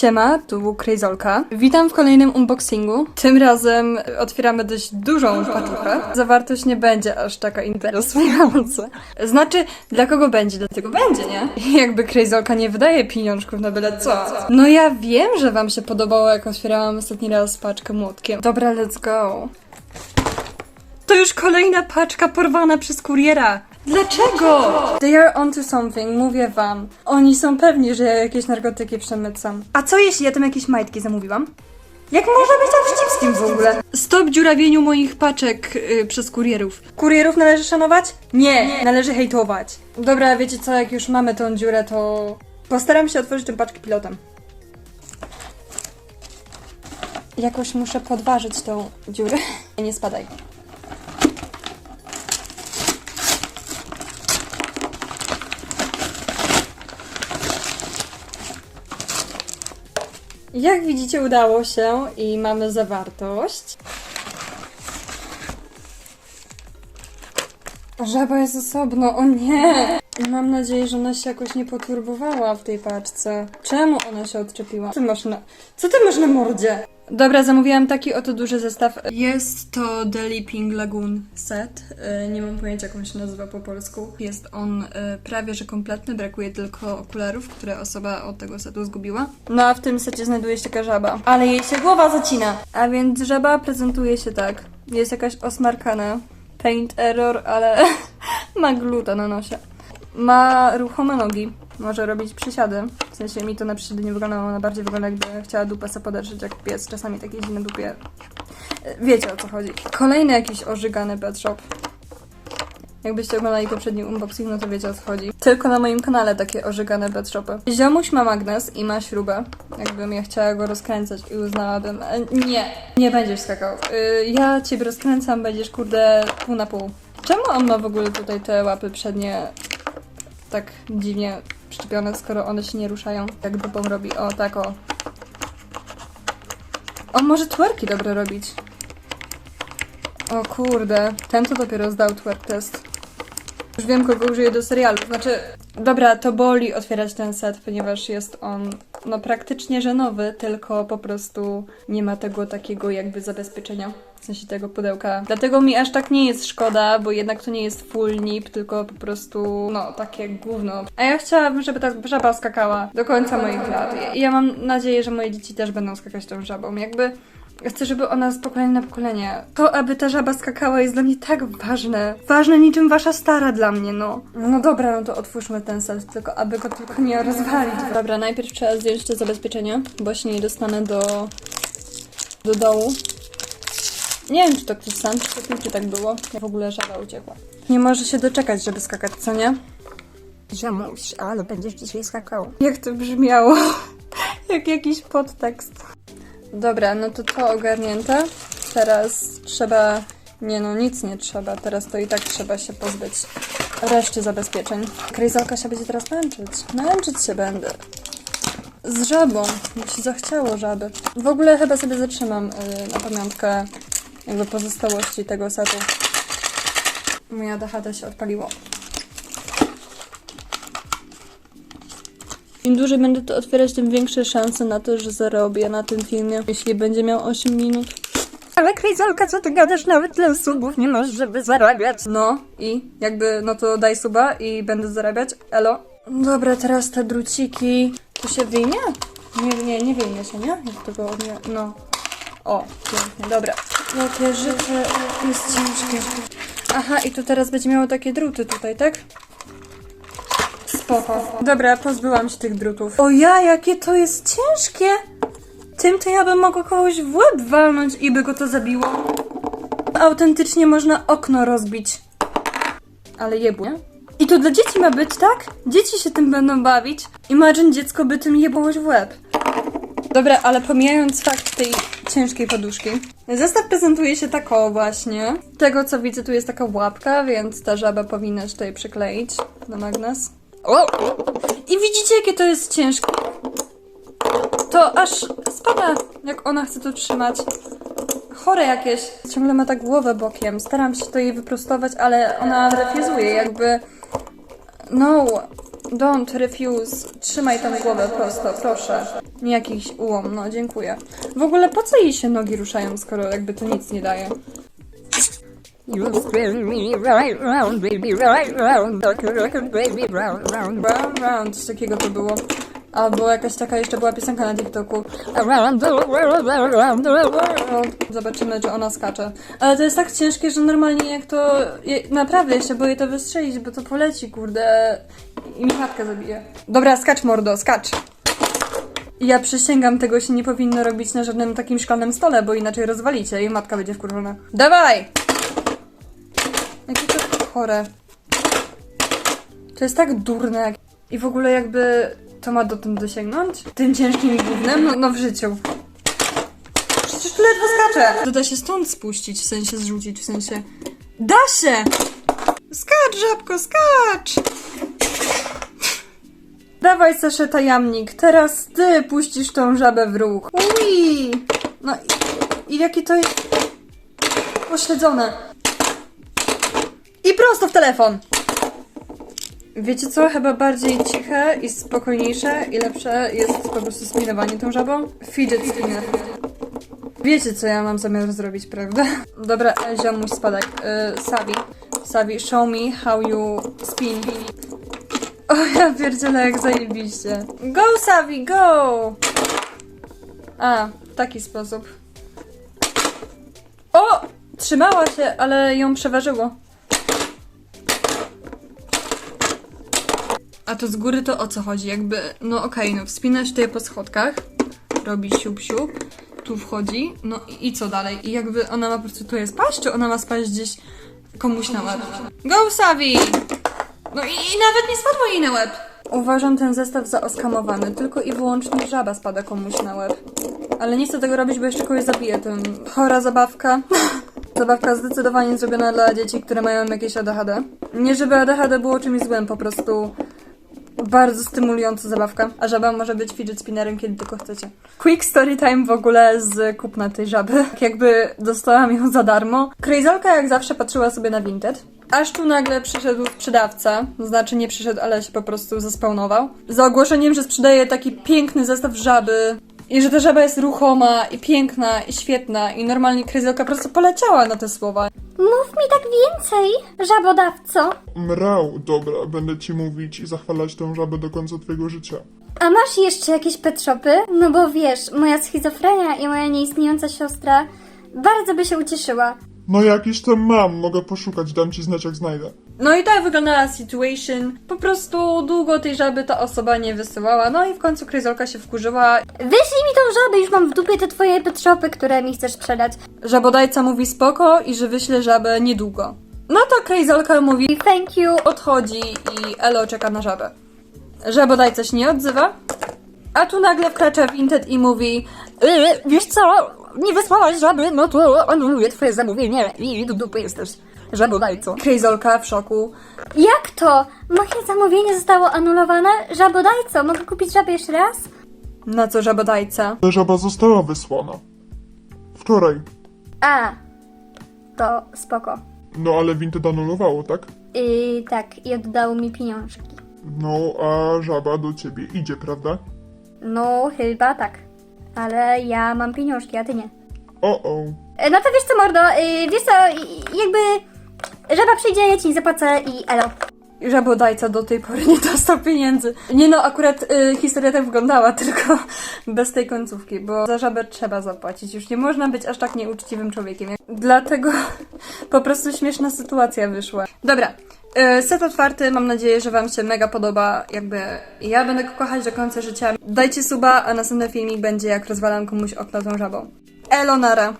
Siema, tu Krejzolka. Witam w kolejnym unboxingu. Tym razem otwieramy dość dużą paczuchę. Zawartość nie będzie aż taka interesująca. Znaczy, dla kogo będzie? Dlatego będzie, nie? Jakby Krejzolka nie wydaje pieniążków na byle co. No ja wiem, że wam się podobało, jak otwierałam ostatni raz paczkę młotkiem. Dobra, let's go. To już kolejna paczka porwana przez kuriera. Dlaczego? They are onto something, mówię wam. Oni są pewni, że ja jakieś narkotyki przemycam. A co jeśli ja tam jakieś majtki zamówiłam? Jak można być tak wścibskim w ogóle? Stop dziurawieniu moich paczek y, przez kurierów. Kurierów należy szanować? Nie, należy hejtować. Dobra, wiecie co, jak już mamy tą dziurę, to postaram się otworzyć tę paczkę pilotem. Jakoś muszę podważyć tą dziurę. Nie spadaj. Jak widzicie, udało się i mamy zawartość. Żaba jest osobno, o nie! Mam nadzieję, że ona się jakoś nie poturbowała w tej paczce. Czemu ona się odczepiła? Ty masz na... Co ty masz na mordzie? Dobra, zamówiłam taki oto duży zestaw. Jest to The Leaping Lagoon set. Yy, Nie mam pojęcia, jak on się nazywa po polsku. Jest on yy, prawie że kompletny, brakuje tylko okularów, które osoba od tego setu zgubiła. No a w tym secie znajduje się taka żaba. Ale jej się głowa zacina. A więc żaba prezentuje się tak. Jest jakaś osmarkana. Paint error, ale ma gluta na nosie. Ma ruchome nogi. Może robić przysiady. W sensie mi to na przysiady nie wyglądało, ona bardziej wygląda jakby chciała dupę sobie poderzyć jak pies. Czasami tak jeździ na dupie. Wiecie o co chodzi. Kolejny jakiś ożygany pet shop. Jakbyście oglądali poprzedni unboxing, no to wiecie o co chodzi. Tylko na moim kanale takie ożygane pet shopy. Ziomuś ma magnes i ma śrubę. Jakbym ja chciała go rozkręcać i uznałabym... E, nie, nie będziesz skakał. Y, ja ciebie rozkręcam, będziesz kurde pół na pół. Czemu on ma w ogóle tutaj te łapy przednie tak dziwnie przyczepione, skoro one się nie ruszają? Jak dupą robi. O, tak o. On może twerki dobre robić. O kurde, ten to dopiero zdał twerk test. Już wiem, kogo użyję do serialu. Znaczy, dobra, to boli otwierać ten set, ponieważ jest on, no praktycznie, że nowy, tylko po prostu nie ma tego takiego jakby zabezpieczenia. W sensie tego pudełka. Dlatego mi aż tak nie jest szkoda, bo jednak to nie jest full nip, tylko po prostu, no, takie gówno. A ja chciałabym, żeby ta żaba skakała do końca moich lat. I ja mam nadzieję, że moje dzieci też będą skakać tą żabą. Jakby Chcę, żeby ona z pokolenia na pokolenie. To, aby ta żaba skakała, jest dla mnie tak ważne. Ważne niczym wasza stara dla mnie, no. No dobra, no to otwórzmy ten set, tylko aby go tylko nie rozwalić. Dobra, najpierw trzeba zdjąć te zabezpieczenie, bo się nie dostanę do, do dołu. Nie wiem, czy to ktoś sam czy tak było. Ja w ogóle żaba uciekła. Nie może się doczekać, żeby skakać, co nie? Żamuś, ale będziesz dzisiaj skakał. Jak to brzmiało? Jak jakiś podtekst. Dobra, no to to ogarnięte. Teraz trzeba... Nie no, nic nie trzeba. Teraz to i tak trzeba się pozbyć reszty zabezpieczeń. Krejzalka się będzie teraz męczyć. Męczyć się będę. Z żabą. Mi się zachciało żaby. W ogóle chyba sobie zatrzymam y, na pamiątkę jakby pozostałości tego setu. Moja DHD się odpaliło. Im dłużej będę to otwierać, tym większe szanse na to, że zarobię na tym filmie. Jeśli będzie miał 8 minut. Ale Krejzolka, co ty gadasz? Nawet dla subów nie masz, żeby zarabiać. No i jakby, no to daj suba i będę zarabiać. Elo. Dobra, teraz te druciki. Tu się wyjmie? Nie, nie, nie wyjmie się, nie? Jak tego nie... No. O, pięknie, dobra. Jakie życie jest ciężkie. Aha, i tu teraz będzie miało takie druty tutaj, tak? Spoko. Dobra, pozbyłam się tych drutów. O ja, jakie to jest ciężkie! Tym to ja bym mogła kogoś w łeb walnąć i by go to zabiło. Autentycznie można okno rozbić. Ale jebu, nie? I to dla dzieci ma być, tak? Dzieci się tym będą bawić. Imagine dziecko by tym jebłoś w łeb. Dobra, ale pomijając fakt tej ciężkiej poduszki. Zestaw prezentuje się tako właśnie. Tego co widzę, tu jest taka łapka, więc ta żaba powinna się tutaj przykleić na magnes. O! I widzicie, jakie to jest ciężkie? To aż spada, jak ona chce to trzymać. Chore jakieś. Ciągle ma tak głowę bokiem. Staram się to jej wyprostować, ale ona refuzuje, jakby... No, don't refuse. Trzymaj tam głowę prosto, proszę. Nie jakiś ułom, no dziękuję. W ogóle po co jej się nogi ruszają, skoro jakby to nic nie daje? You spin me right round, baby, right round, a record, baby, round, round, Round, round, coś takiego to było. Albo jakaś taka jeszcze była piosenka na TikToku. around the world, around the world. Zobaczymy, czy ona skacze. Ale to jest tak ciężkie, że normalnie jak to... Naprawdę, ja się boję to wystrzelić, bo to poleci, kurde. I mi matkę zabije. Dobra, skacz mordo, skacz. Ja przysięgam, tego się nie powinno robić na żadnym takim szklanym stole, bo inaczej rozwalicie i matka będzie wkurzona. Dawaj! Jakie to chore. To jest tak durne. I w ogóle jakby to ma dotąd dosięgnąć? Tym ciężkim głównym? No, no w życiu. Przecież tu ledwo skacze! To da się stąd spuścić, w sensie zrzucić, w sensie... Da się! Skacz, żabko, skacz! Dawaj, Saszeta Jamnik, teraz ty puścisz tą żabę w ruch. Ui! No i, i jakie to jest... Pośledzone. Prosto w telefon! Wiecie co? Chyba bardziej ciche i spokojniejsze i lepsze jest po prostu spinowanie tą żabą. Fidget spinner. Wiecie, co ja mam zamiar zrobić, prawda? Dobra, e, ziomuś spadek. Y, Savi. Savi, show me how you spin. O, ja pierdzielę, jak zajebiście. Go, Savi, go! A, w taki sposób. O! Trzymała się, ale ją przeważyło. A to z góry to o co chodzi? Jakby, no okej, no wspina się tutaj po schodkach, robi siup siup, tu wchodzi, no i, i co dalej? I jakby ona ma po prostu tu jest spaść, czy ona ma spaść gdzieś komuś na łeb? Go Savi! No i, i nawet nie spadło jej na łeb! Uważam ten zestaw za oskamowany, tylko i wyłącznie żaba spada komuś na łeb. Ale nie chcę tego robić, bo jeszcze kogoś zabiję tym. Chora zabawka. Zabawka zdecydowanie zrobiona dla dzieci, które mają jakieś ADHD. Nie żeby ADHD było czymś złym, po prostu bardzo stymulująca zabawka, a żaba może być fidget spinnerem, kiedy tylko chcecie. Quick story time w ogóle z kupna tej żaby. Jakby dostałam ją za darmo. Krejzolka jak zawsze patrzyła sobie na Vinted. Aż tu nagle przyszedł sprzedawca, znaczy nie przyszedł, ale się po prostu zespawnował. Za ogłoszeniem, że sprzedaje taki piękny zestaw żaby. I że ta żaba jest ruchoma i piękna i świetna i normalnie Krejzolka po prostu poleciała na te słowa. Mów mi tak więcej, żabodawco. Mrał, dobra, będę ci mówić i zachwalać tę żabę do końca twojego życia. A masz jeszcze jakieś pet shopy? No bo wiesz, moja schizofrenia i moja nieistniejąca siostra bardzo by się ucieszyła. No jakiś tam mam, mogę poszukać, dam ci znać jak znajdę. No i tak wyglądała situation. Po prostu długo tej żaby ta osoba nie wysyłała. No i w końcu Kryzolka się wkurzyła. Wyślij mi tą żabę, już mam w dupie te twoje pet shopy, które mi chcesz sprzedać. Żabodajca mówi spoko i że wyśle żabę niedługo. No to Kryzolka mówi thank you. odchodzi i Elo czeka na żabę. Żabodajca się nie odzywa. A tu nagle wkracza Vinted i mówi Yy, wiesz co, nie wysłałaś żaby, no to anuluję twoje zamówienie i do dupy jesteś. Żabodajco. Kryzolka w szoku. Jak to? Moje zamówienie zostało anulowane? Żabodajco, mogę kupić żabę jeszcze raz? Na co żabodajca? Ta żaba została wysłana. Wczoraj. A, to spoko. No ale Vinted anulowało, tak? I tak, i oddał mi pieniążki. No, a żaba do ciebie idzie, prawda? No, chyba tak. Ale ja mam pieniążki, a ty nie. O, o. E, No to wiesz co, mordo, y, wiesz co, jakby żaba przyjdzie, ja ci zapłacę i elo. Żabodajca do tej pory nie dostał pieniędzy. Nie no, akurat y, historia tak wyglądała, tylko bez tej końcówki, bo za żabę trzeba zapłacić. Już nie można być aż tak nieuczciwym człowiekiem. Dlatego po prostu śmieszna sytuacja wyszła. Dobra. Y, Set otwarty, mam nadzieję, że Wam się mega podoba. Jakby ja będę go kochać do końca życia. Dajcie suba, a następny filmik będzie jak rozwalam komuś okno tą żabą. Elonara.